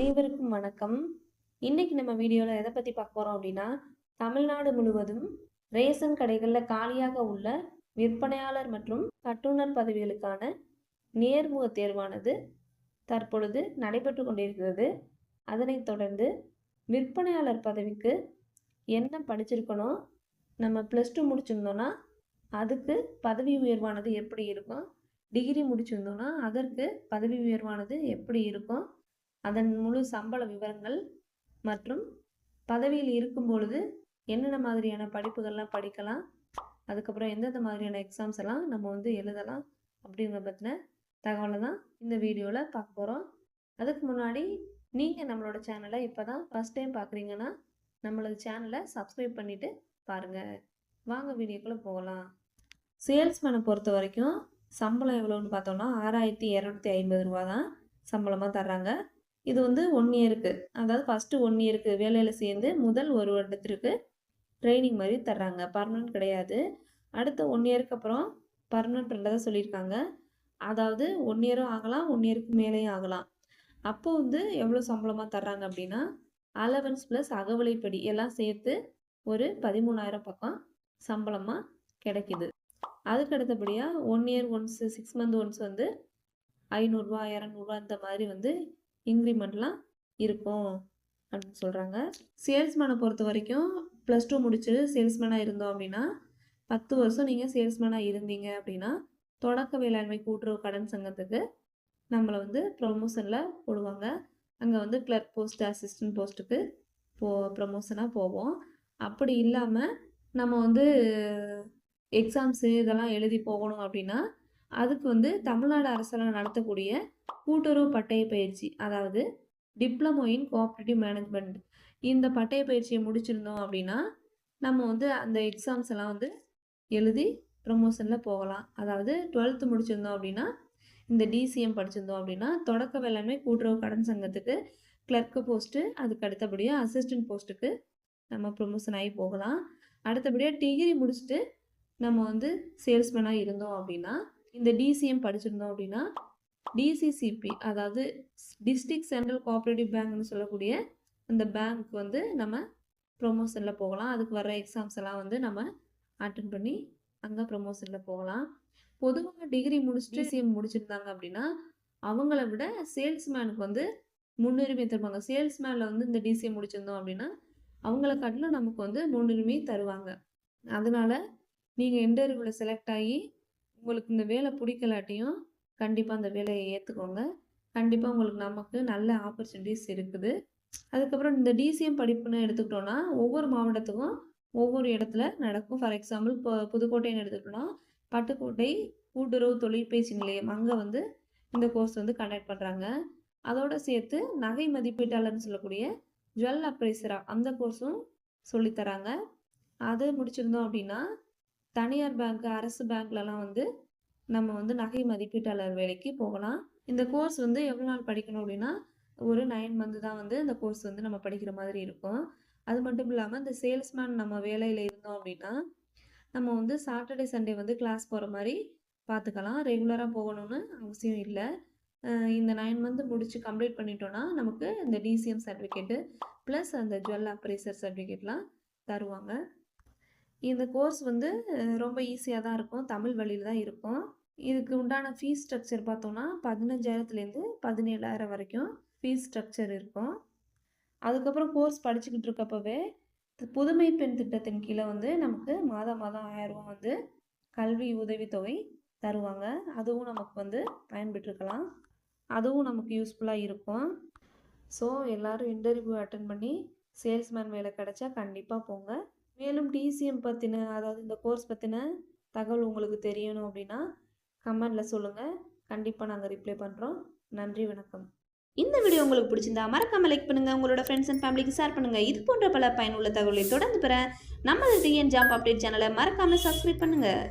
அனைவருக்கும் வணக்கம். இன்னைக்கு நம்ம வீடியோவில் எதை பற்றி பார்க்க போகிறோம் அப்படின்னா தமிழ்நாடு முழுவதும் ரேஷன் கடைகளில் காலியாக உள்ள விற்பனையாளர் மற்றும் கட்டுநர் பதவிகளுக்கான நேர்முக தேர்வானது தற்பொழுது நடைபெற்று கொண்டிருக்கிறது. அதனைத் தொடர்ந்து விற்பனையாளர் பதவிக்கு என்ன படிச்சிருக்கணும் நம்ம ப்ளஸ் டூ முடிச்சிருந்தோன்னா அதுக்கு பதவி உயர்வானது எப்படி இருக்கும் டிகிரி முடிச்சிருந்தோன்னா அதற்கு பதவி உயர்வானது எப்படி இருக்கும் அதன் முழு சம்பள விவரங்கள் மற்றும் பதவியில் இருக்கும் பொழுது என்னென்ன மாதிரியான படிப்புகள்லாம் படிக்கலாம் அதுக்கப்புறம் எந்தெந்த மாதிரியான எக்ஸாம்ஸ் எல்லாம் நம்ம வந்து எழுதலாம் அப்படிங்கிற பற்றின தகவலை தான் இந்த வீடியோவில் பார்க்க போகிறோம் அதுக்கு முன்னாடி நீங்கள் நம்மளோட சேனலை இப்போ தான் ஃபஸ்ட் டைம் பார்க்குறீங்கன்னா நம்மளோட சேனலை சப்ஸ்கிரைப் பண்ணிவிட்டு பாருங்கள் வாங்க வீடியோக்குள்ளே போகலாம். சேல்ஸ்மேனை பொறுத்த வரைக்கும் சம்பளம் எவ்வளோன்னு பார்த்தோம்னா ஆறாயிரத்தி இரநூத்தி ஐம்பது ரூபா தான் சம்பளமாக தர்றாங்க. இது வந்து ஒன் இயருக்கு அதாவது ஃபஸ்ட்டு ஒன் இயருக்கு வேலையில் சேர்ந்து முதல் ஒரு வருடத்திற்கு ட்ரைனிங் மாதிரி தர்றாங்க. பர்மனெண்ட் கிடையாது. அடுத்த ஒன் இயருக்கு அப்புறம் பர்மனெண்ட் தான் சொல்லியிருக்காங்க. அதாவது ஒன் இயரும் ஆகலாம் ஒன் இயருக்கு மேலேயும் ஆகலாம். அப்போ வந்து எவ்வளோ சம்பளமாக தர்றாங்க அப்படின்னா அலவன்ஸ் ப்ளஸ் அகவலைப்படி எல்லாம் சேர்த்து ஒரு பதிமூணாயிரம் பக்கம் சம்பளமாக கிடைக்கிது. அதுக்கு அடுத்தபடியாக one year once six month once வந்து ஐநூறுரூவா இரநூறுவா இந்த மாதிரி வந்து இன்க்ரிமெண்ட்லாம் இருக்கும் அப்படின்னு சொல்கிறாங்க சேல்ஸ்மேனை பொறுத்த வரைக்கும் ப்ளஸ் டூ முடிச்சு சேல்ஸ்மேனாக இருந்தோம் அப்படின்னா பத்து வருஷம் நீங்கள் சேல்ஸ்மேனாக இருந்தீங்க அப்படின்னா தொடக்க வேளாண்மை கூட்டுறவு கடன் சங்கத்துக்கு நம்மளை வந்து ப்ரொமோஷனில் போடுவாங்க. அங்கே வந்து கிளர்க் போஸ்ட் அசிஸ்டன்ட் போஸ்ட்டுக்கு போ ப்ரமோஷனாக போவோம். அப்படி இல்லாமல் நம்ம வந்து எக்ஸாம்ஸு இதெல்லாம் எழுதி போகணும் அப்படின்னா அதுக்கு வந்து தமிழ்நாடு அரசால் நடத்தக்கூடிய கூட்டுறவு பட்டய பயிற்சி அதாவது டிப்ளமோ இன் கோஆப்ரேட்டிவ் மேனேஜ்மெண்ட் இந்த பட்டய பயிற்சியை முடிச்சிருந்தோம் அப்படின்னா நம்ம வந்து அந்த எக்ஸாம்ஸ் எல்லாம் வந்து எழுதி ப்ரமோஷனில் போகலாம். அதாவது டுவெல்த்து முடிச்சிருந்தோம் அப்படின்னா இந்த டிசிஎம் படிச்சிருந்தோம் அப்படின்னா தொடக்க வேளாண்மை கூட்டுறவு கடன் சங்கத்துக்கு கிளர்க்கு போஸ்ட்டு அதுக்கு அடுத்தபடியாக அசிஸ்டன்ட் போஸ்ட்டுக்கு நம்ம ப்ரொமோஷன் ஆகி போகலாம். அடுத்தபடியாக டிகிரி முடிச்சுட்டு நம்ம வந்து சேல்ஸ்மேனாக இருந்தோம் அப்படின்னா இந்த டிசிஎம் படிச்சிருந்தோம் அப்படின்னா டிசிசிபி அதாவது டிஸ்ட்ரிக்ட் சென்ட்ரல் கோஆப்ரேட்டிவ் பேங்க்னு சொல்லக்கூடிய அந்த பேங்க் வந்து நம்ம ப்ரொமோஷனில் போகலாம். அதுக்கு வர எக்ஸாம்ஸ் எல்லாம் வந்து நம்ம அட்டன் பண்ணி அங்கே ப்ரொமோஷனில் போகலாம். பொதுவாக டிகிரி முடிச்சுட்டு சிஎம் முடிச்சிருந்தாங்க அப்படின்னா அவங்கள விட சேல்ஸ்மேனுக்கு வந்து முன்னுரிமை தருவாங்க. சேல்ஸ்மேனில் வந்து இந்த டிசிஎம் முடிச்சிருந்தோம் அப்படின்னா அவங்கள காட்டிலும் நமக்கு வந்து முன்னுரிமை தருவாங்க. அதனால் நீங்கள் இன்டர்வியூவில் செலக்ட் ஆகி உங்களுக்கு இந்த வேலை பிடிக்கலாட்டியும் கண்டிப்பாக அந்த வேலையை ஏற்றுக்கோங்க கண்டிப்பாக உங்களுக்கு நமக்கு நல்ல ஆப்பர்ச்சுனிட்டிஸ் இருக்குது. அதுக்கப்புறம் இந்த டிசிஎம் படிப்புன்னு எடுத்துக்கிட்டோன்னா ஒவ்வொரு மாவட்டத்துக்கும் ஒவ்வொரு இடத்துல நடக்கும். ஃபார் எக்ஸாம்பிள் இப்போ புதுக்கோட்டைன்னு எடுத்துக்கிட்டோன்னா பட்டுக்கோட்டை கூட்டுறவு தொழிற்பயிற்சி நிலையம் அங்கே வந்து இந்த கோர்ஸ் வந்து கண்டக்ட் பண்ணுறாங்க அதோடு சேர்த்து நகை மதிப்பீட்டாளர்னு சொல்லக்கூடிய ஜுவல் அப்ரைசரா அந்த கோர்ஸும் சொல்லித்தராங்க அது முடிச்சிருந்தோம் அப்படின்னா தனியார் பேங்க் அரசு பேங்க்லலாம் வந்து நம்ம வந்து நகை மதிப்பீட்டாளர் வேலைக்கு போகலாம். இந்த கோர்ஸ் வந்து எவ்வளோ நாள் படிக்கணும் அப்படின்னா ஒரு நைன் மந்த்து தான் வந்து இந்த கோர்ஸ் வந்து நம்ம படிக்கிற மாதிரி இருக்கும். அது மட்டும் இல்லாமல் இந்த சேல்ஸ்மேன் நம்ம வேலையில் இருந்தோம் அப்படின்னா நம்ம வந்து சாட்டர்டே சண்டே வந்து கிளாஸ் போகிற மாதிரி பார்த்துக்கலாம் ரெகுலராக போகணும்னு அவசியம் இல்லை. இந்த நைன் மந்த் முடித்து கம்ப்ளீட் பண்ணிட்டோன்னா நமக்கு இந்த டிசிஎம் சர்டிஃபிகேட்டு ப்ளஸ் அந்த ஜுவல் அப்ரைசர் சர்டிஃபிகேட்லாம் தருவாங்க. இந்த கோர்ஸ் வந்து ரொம்ப ஈஸியாக தான் இருக்கும். தமிழ் வழியில் தான் இருக்கும். இதுக்கு உண்டான ஃபீஸ் ஸ்ட்ரக்சர் பார்த்தோன்னா பதினஞ்சாயிரத்துலேருந்து பதினேழாயிரம் வரைக்கும் ஃபீஸ் ஸ்ட்ரக்சர் இருக்கும். அதுக்கப்புறம் கோர்ஸ் படிச்சுக்கிட்டு இருக்கப்பவே புதுமை பெண் திட்டத்தின் கீழே வந்து நமக்கு மாதம் மாதம் ஆயிரம் வந்து கல்வி உதவித்தொகை தருவாங்க. அதுவும் நமக்கு வந்து பயன்பெற்றுக்கலாம் அதுவும் நமக்கு யூஸ்ஃபுல்லாக இருக்கும். ஸோ எல்லோரும் இன்டர்வியூ அட்டன் பண்ணி சேல்ஸ்மேன் வேலை கிடச்சா கண்டிப்பாக போங்க. மேலும் டிசிஎம் பற்றின அதாவது இந்த கோர்ஸ் பற்றின தகவல் உங்களுக்கு தெரியணும் அப்படின்னா கமெண்டில் சொல்லுங்கள் கண்டிப்பாக நாங்கள் ரிப்ளை பண்ணுறோம் நன்றி வணக்கம். இந்த வீடியோ உங்களுக்கு பிடிச்சிருந்தா மறக்காம லைக் பண்ணுங்கள் உங்களோட ஃப்ரெண்ட்ஸ் அண்ட் ஃபேமிலிக்கு ஷேர் பண்ணுங்க. இது போன்ற பல பயனுள்ள தகவலை தொடர்ந்து பெற நமது டிஎன் ஜாப் அப்டேட் சேனலை மறக்காமல் சப்ஸ்கிரைப் பண்ணுங்கள்